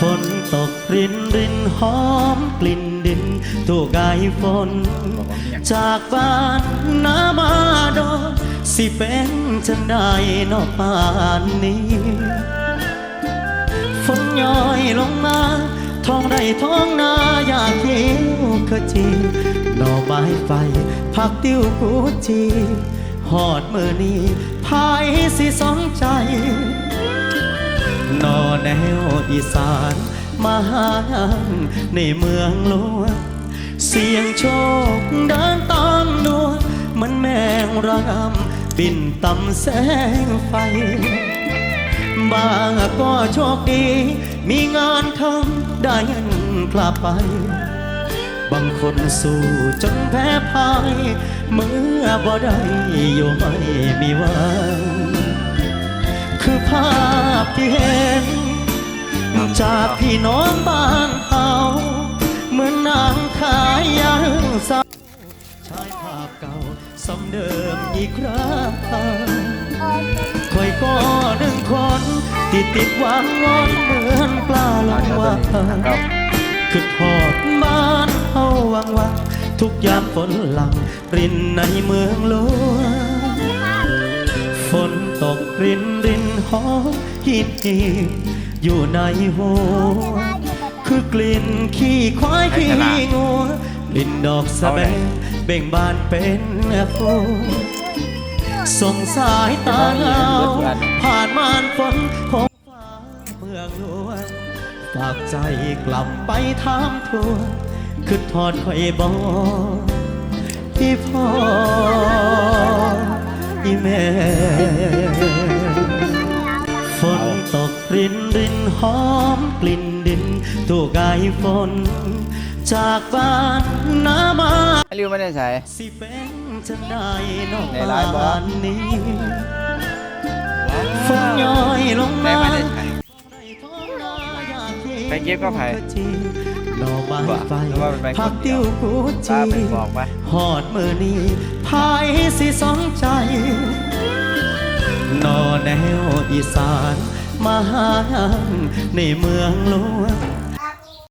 ฝนตกรินรินหอมกลิ่นดินถูกไอฝน จากบ้านนามาดอนสิเป็นจังได้นอกป่านนี้ ฝนย้อยลงมาท้องได้ท้องนาอยากเขียวขจีหน่อไม้ไฟผักติ้วกูจีหอดมือนี้พายสิสนใจ แนวอีสานมาหางานในเมืองหลวงเสียงโชคเดินตามดวงเหมันแมงระงำบินต่ำแสงไฟ บางก็โชคดี มีงานทำได้เงินกลับไป บางคนสู้จนแพ้พ่ายเมื่อบ่ได้อยู่ไม่มีหวัน คือภาพที่เห็น จากพี่น้องบ้านเฮาเหมือนนางขายยางสาวชายภาพเก่าสำเดิมอีกครั้งคอยก็หนึ่งคน ติดติดหวางวอนเหมือนปลาลงว่าคือทอดบ้านเฮาวังวังทุกยามฝนหลัง รินในเมืองหลวงฝนตกรินรินหอมหินหิน อยู่ในหัว คือกลิ่นขี้ควายขี้งัวกลิ่นดอกสะแบงเบ่งบานเป็นฟูส่งสายตาเงาผ่านม่านฝนของฟ้าเมืองหลวงฝากใจกลับไปถามทวนคือทอดคอยบอกที่พ่อที่แม่ฝนต กรินรินหอมกลิ่นดินถูกไอฝนจากบ้านนามาไอริวไม่ได้ใช้สิเป็นจังได้นอกในไลน์บอบ้าสนนี้ฝนย้อยลงได้มาไม่ได้ใช้ไปเก็บก็ไผ่หน่อไม้ไฟหรือว่าเป็นไปคนเดียวผักติ้วกูป้าจีเป็นบอกปะหอดมือนี้พายสิสองใจนอแนวอีสาน มาหาในเมืองหลวง